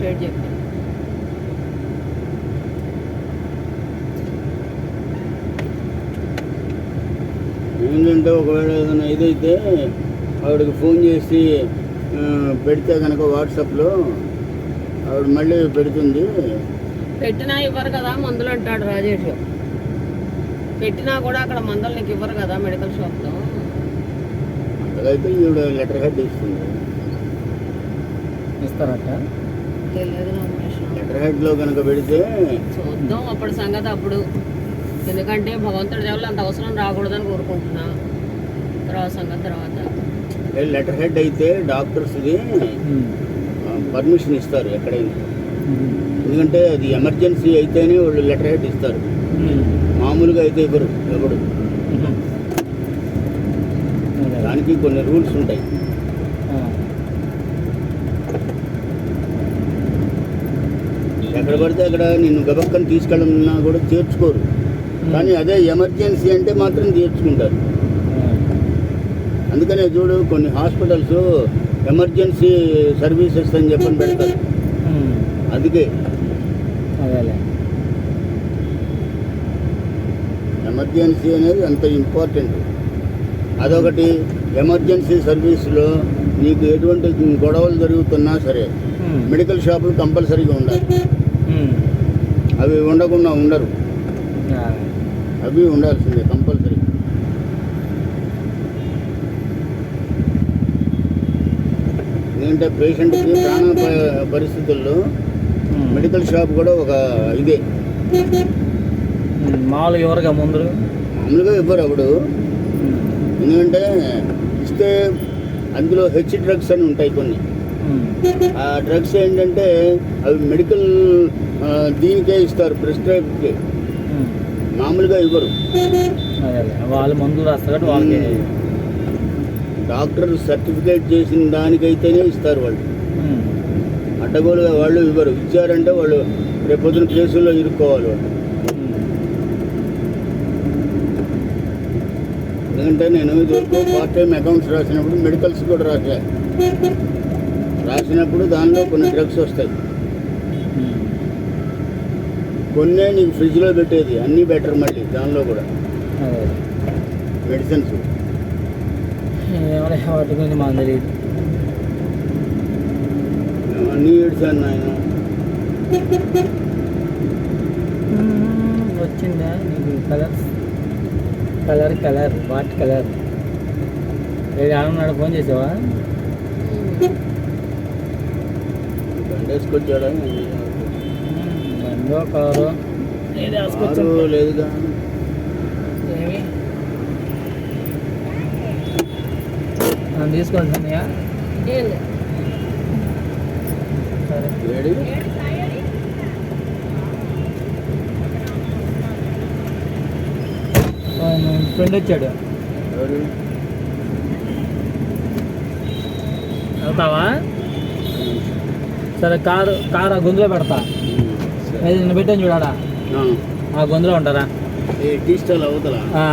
Straight చెప్పి ఏంటంటే ఒకవేళ ఏదైనా ఇదైతే ఆవిడకి ఫోన్ చేసి పెడితే కనుక వాట్సాప్లో ఆవిడ మళ్ళీ పెడుతుంది. పెట్టినా ఇవ్వరు కదా మందులు అంటాడు రాజేష్. పెట్టినా కూడా అక్కడ మందులు నీకు ఇవ్వరు కదా మెడికల్ షాప్లో. అలాగైతే ఈవిడ లెటర్ హెడ్ ఇస్తుంది ఇస్తారట. హెడ్లో కనుక పెడితే చూద్దాం అప్పటి సంగతి అప్పుడు. ఎందుకంటే భగవంతుడి దేవుళ్ళు అంత అవసరం రాకూడదని కోరుకుంటున్నా. తర్వాత సంగతి తర్వాత. లెటర్ హెడ్ అయితే డాక్టర్స్ది పర్మిషన్ ఇస్తారు ఎక్కడైనా. ఎందుకంటే అది ఎమర్జెన్సీ అయితేనే వాళ్ళు లెటర్ హెడ్ ఇస్తారు. మామూలుగా అయితే ఇవ్వరు ఎవరు. దానికి కొన్ని రూల్స్ ఉంటాయి. ఎక్కడ పడితే అక్కడ నిన్ను గబక్కని తీసుకెళ్ళమన్నా కూడా చేర్చుకోరు కానీ అదే ఎమర్జెన్సీ అంటే మాత్రం చేర్చుకుంటారు అందుకనే చూడు కొన్ని హాస్పిటల్స్ ఎమర్జెన్సీ సర్వీసెస్ అని చెప్పని పెడతారు. అందుకే. ఎమర్జెన్సీ అనేది అంత ఇంపార్టెంట్. అదొకటి ఎమర్జెన్సీ సర్వీస్లో నీకు ఎటువంటి గొడవలు జరుగుతున్నా సరే మెడికల్ షాపులు కంపల్సరీగా ఉండాలి. అవి ఉండకుండా ఉండరు. అవి ఉండాల్సిందే కంపల్సరీ. ఎందుకంటే పేషెంట్కి ప్రాణ పరిస్థితుల్లో మెడికల్ షాప్ కూడా ఒక ఇదే. మామూలుగా ఎవరుగా ముందు మామూలుగా ఇవ్వరు అప్పుడు. ఎందుకంటే ఇస్తే అందులో హెచ్ డ్రగ్స్ అని ఉంటాయి కొన్ని. ఆ డ్రగ్స్ ఏంటంటే అవి మెడికల్ దీనికే ఇస్తారు ప్రిస్క్రైబ్కి. మామూలుగా ఇవ్వరు. వాళ్ళు మందులు రాస్తారు వాళ్ళకి. డాక్టర్ సర్టిఫికేట్ చేసిన దానికైతేనే ఇస్తారు వాళ్ళు. అడ్డగోలుగా వాళ్ళు ఇవ్వరు. ఇచ్చారంటే వాళ్ళు రేపొద్దున కేసుల్లో ఇరుక్కోవాలి వాళ్ళు. ఎందుకంటే నేను ఇదివరకు పార్ట్ టైం అకౌంట్స్ రాసినప్పుడు మెడికల్స్ కూడా రాసా. రాసినప్పుడు దానిలో కొన్ని డ్రగ్స్ వస్తాయి. కొన్నే నీకు ఫ్రిడ్జ్లో పెట్టేది. అన్నీ బెటర్ మళ్ళీ దానిలో కూడా. మెడిసిన్స్ ఏమైనా వాటి గురించి మాకు తెలియదు. అన్నీ ఏడ్చాను నాయన. వచ్చిందా? నీకు colour? Colour colour. What colour? ఏడు ఆడున్నాడు ఫోన్ చేసావా? బండేసుకొచ్చాడా? బండో కారు? కారు? లేదుగా నన్ను ఫ్రెండ్ వచ్చాడు. వెళ్తావా? సరే కారు కారు ఆ గొంతులో పెడతా. నిన్ను పెట్టాను చూడాడా ఆ. గొంతులో ఉంటారా? టీ స్టాల్ అవతల? ఆ.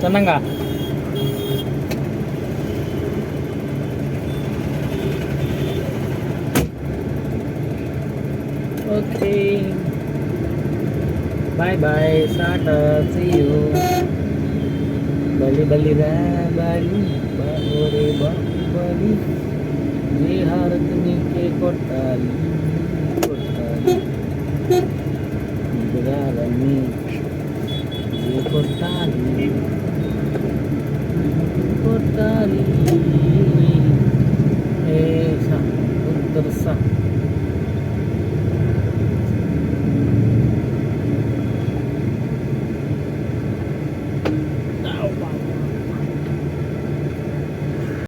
చిన్నంగా ఓకే. బాయ్ బాయ్ సాటా సీ యూ. बलि बलि रे बलि ये हारत नीके कोटाली कोटाली कोटाली